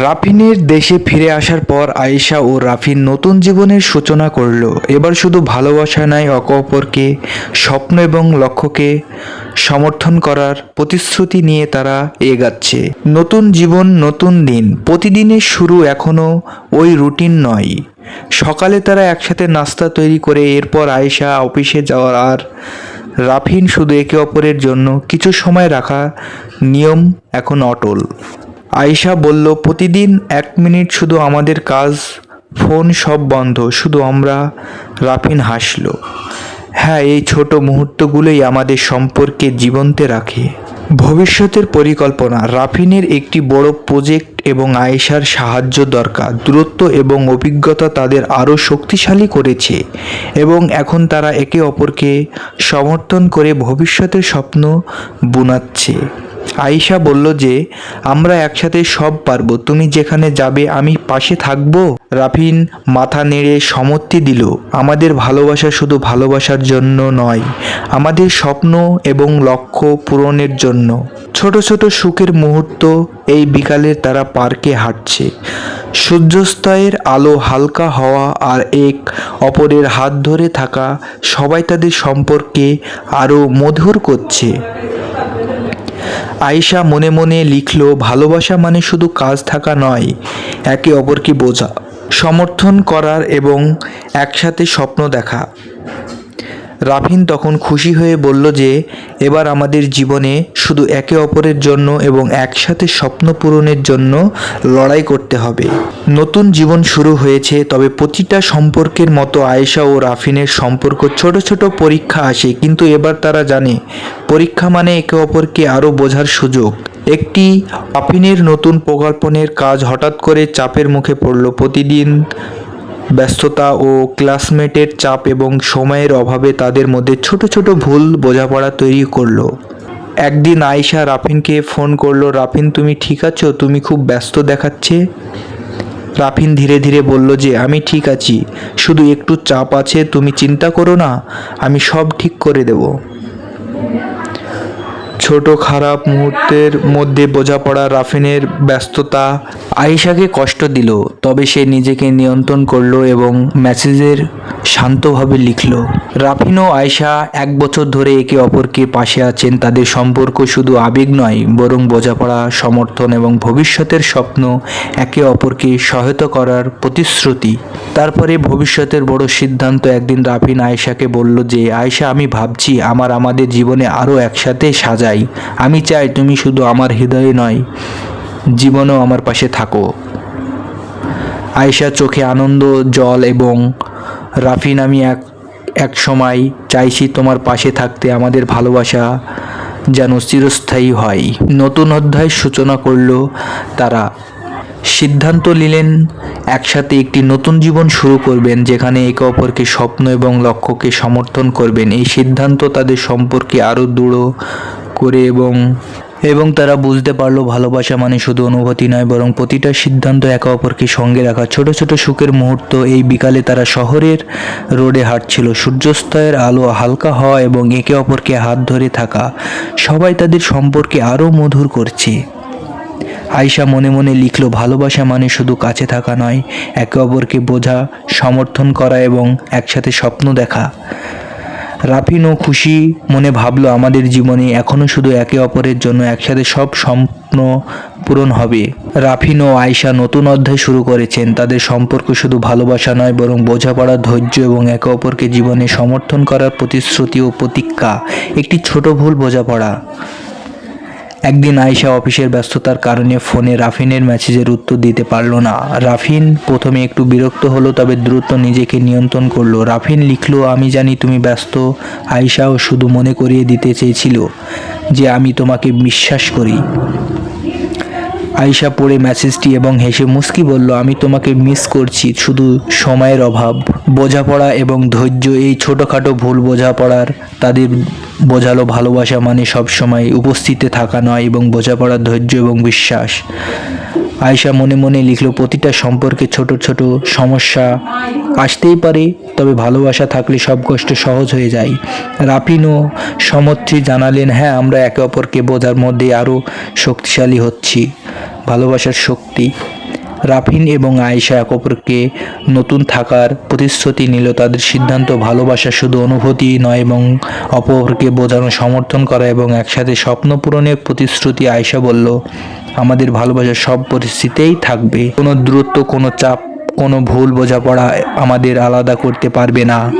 রাফিনের দেশে ফিরে আসার পর আয়েশা ও রাফিন নতুন জীবনের সূচনা করল। এবার শুধু ভালোবাসা নয় একে অপরকে স্বপ্ন এবং লক্ষ্যকে সমর্থন করার প্রতিশ্রুতি নিয়ে তারা এগাচ্ছে। নতুন জীবন, নতুন দিন, প্রতিদিনের শুরু এখনও ওই রুটিন নয়। সকালে তারা একসাথে নাস্তা তৈরি করে এরপর আয়েশা অফিসে যাওয়ার আর রাফিন শুধু একে অপরের জন্য কিছু সময় রাখা নিয়ম এখন অটল। আয়েশা বলল, প্রতিদিন এক মিনিট শুধু আমাদের কাজ, ফোন সব বন্ধ, শুধু আমরা। রাফিন হাসল হ্যাঁ এই ছোট মুহূর্তগুলোই আমাদের সম্পর্কে জীবন্তে রাখে। ভবিষ্যতের পরিকল্পনা, রাফিনের একটি বড় প্রজেক্ট এবং আয়েশার সাহায্য দরকার। দূরত্ব এবং অভিজ্ঞতা তাদের আরও শক্তিশালী করেছে এবং এখন তারা একে অপরকে সমর্থন করে ভবিষ্যতের স্বপ্ন বুনাচ্ছে। আয়েশা বলল যে, আমরা একসাথে সব পারব। তুমি যেখানে যাবে, আমি পাশে থাকব? রাফিন মাথা নেড়ে সম্মতি দিল। আমাদের ভালোবাসা শুধু ভালোবাসার জন্য নয়, আমাদের স্বপ্ন এবং লক্ষ্য পূরণের জন্য। ছোট ছোট সুখের মুহূর্ত এই বিকালে তারা পার্কে হাঁটছে। সূর্যাস্তয়ের আলো হালকা হওয়া আর এক অপরের হাত ধরে থাকা সবাই তাদের সম্পর্কে আরও মধুর করছে। আয়েশা মনে মনে লিখল, ভালোবাসা মানে শুধু কাজ থাকা নয়, একে অপরকে বোঝা, সমর্থন করার এবং একসাথে স্বপ্ন দেখা। রাফিন তখন খুশি হয়ে বলল যে, এবার আমাদের জীবনে শুধু একে অপরের জন্য এবং একসাথে স্বপ্ন পূরণের জন্য লড়াই করতে হবে। নতুন জীবন শুরু হয়েছে, তবে প্রতিটা সম্পর্কের মতো আয়েশা ও রাফিনের সম্পর্ক ছোট ছোট পরীক্ষা আসে, কিন্তু এবার তারা জানে, পরীক্ষা মানে একে অপরকে আরও বোঝার সুযোগ। একটি আফিনের নতুন প্রকল্পনের কাজ হঠাৎ করে চাপের মুখে পড়ল। প্রতিদিন ব্যস্ততা ও ক্লাসমেটের চাপ এবং সময়ের অভাবে তাদের মধ্যে ছোট ছোট ভুল বোঝাপড়া তৈরি করল। একদিন আয়শা রাফিনকে ফোন করল, রাফিন, তুমি ঠিক আছো? তুমি খুব ব্যস্ত দেখাচ্ছে? রাফিন ধীরে ধীরে বলল যে আমি ঠিক আছি। শুধু একটু চাপ আছে, তুমি চিন্তা করো না, আমি সব ঠিক করে দেবো। ছোট খারাপ মুহূর্তের মধ্যে বোঝাপড়া রাফিনের ব্যস্ততা। আয়েশাকে কষ্ট দিল, তবে সে নিজেকে নিয়ন্ত্রণ করল এবং মেসেজের শান্তভাবে লিখলো, রাফিন ও আয়েশা এক বছর ধরে একে অপরকে পাশে আছেন। তাদের সম্পর্ক শুধু আবেগ নয়, বরং বোঝাপড়া, সমর্থন এবং ভবিষ্যতের স্বপ্ন একে অপরকে সহায়তা করার প্রতিশ্রুতি। তারপরে ভবিষ্যতের বড় সিদ্ধান্ত একদিন রাফিন আয়েশাকে বলল যে, আয়েশা, আমি ভাবছি আমার আমাদের জীবনে আরও একসাথে সাজাই। আমি চাই তুমি শুধু আমার হৃদয়ে নয়, জীবনেও আমার পাশে থাকো। আয়েশা চোখে আনন্দ, জল এবং রাফিন, আমি এক এক সময় চাইছি তোমার পাশে থাকতে, আমাদের ভালোবাসা যেন চিরস্থায়ী হয়। নতুন অধ্যায় সূচনা করল তারা। সিদ্ধান্ত নিলেন, একসাথে একটি নতুন জীবন শুরু করবেন, যেখানে একে অপরকে স্বপ্ন এবং লক্ষ্যকে সমর্থন করবেন। এই সিদ্ধান্ত তাদের সম্পর্কে আরও দৃঢ় করে এবং এবং তারা বুঝতে পারল ভালোবাসা মানে শুধু অনুভূতি নয়, বরং প্রতিটা সিদ্ধান্ত একে অপরকে সঙ্গে রাখা। ছোট ছোট সুখের মুহূর্ত, এই বিকালে তারা শহরের রোডে হাঁটছিল। সূর্যাস্তয়ের আলো হালকা হওয়া এবং একে অপরকে হাত ধরে থাকা, সবাই তাদের সম্পর্কে আরও মধুর করছে। আয়শা মনে মনে লিখলো, ভালোবাসা মানে শুধু কাছে থাকা নয়, একে অপরকে বোঝা, সমর্থন করা এবং একসাথে স্বপ্ন দেখা। রাফিনও খুশি মনে ভাবলো, আমাদের জীবনে এখনও শুধু একে অপরের জন্য একসাথে সব স্বপ্ন পূরণ হবে। রাফিন ও আয়শা নতুন অধ্যায় শুরু করেছেন। তাদের সম্পর্ক শুধু ভালোবাসা নয়, বরং বোঝাপড়া, ধৈর্য এবং একে অপরকে জীবনে সমর্থন করার প্রতিশ্রুতি ও প্রতীক্ষা একটি ছোট ভুল বোঝাপড়া। একদিন আয়শা অফিসের ব্যস্ততার কারণে ফোনে রাফিনের মেসেজের উত্তর দিতে পারল না। রাফিন প্রথমে একটু বিরক্ত হলো, তবে দ্রুত নিজেকে নিয়ন্ত্রণ করল। রাফিন লিখলো, আমি জানি তুমি ব্যস্ত। আয়শাও শুধু মনে করিয়ে দিতে চেয়েছিল যে আমি তোমাকে বিশ্বাস করি। আয়শা পড়ে মেসেজটি এবং হেসে মুস্কি বলল, আমি তোমাকে মিস করছি, শুধু সময়ের অভাব। বোঝাপড়া এবং ধৈর্য, এই ছোটোখাটো ভুল বোঝাপড়ার, তাদের বোঝালো ভালোবাসা মানে সবসময় উপস্থিতে থাকা নয় এবং বোঝাপড়ার ধৈর্য এবং বিশ্বাস। আয়শা মনে মনে লিখল, প্রতিটা সম্পর্কে ছোট ছোট সমস্যা আসতেই পারে, তবে ভালোবাসা থাকলে সব কষ্ট সহজ হয়ে যায়। রাফিনও সমর্থী জানালেন হ্যাঁ আমরা একে অপরকে বোঝার মধ্যে আরও শক্তিশালী হচ্ছি, ভালোবাসার শক্তি। রাফিন এবং আয়েশা এক অপরকে নতুন থাকার প্রতিশ্রুতি নিল। তাদের সিদ্ধান্ত, ভালোবাসা শুধু অনুভূতি নয় এবং অপরকে বোঝানো সমর্থন করা এবং একসাথে স্বপ্ন পূরণের প্রতিশ্রুতি আয়েশা বলল আমাদের ভালোবাসা সব পরিস্থিতিতেই থাকবে। কোনো দূরত্ব কোনো চাপ, কোনো ভুল বোঝাপড়া আমাদের আলাদা করতে পারবে না।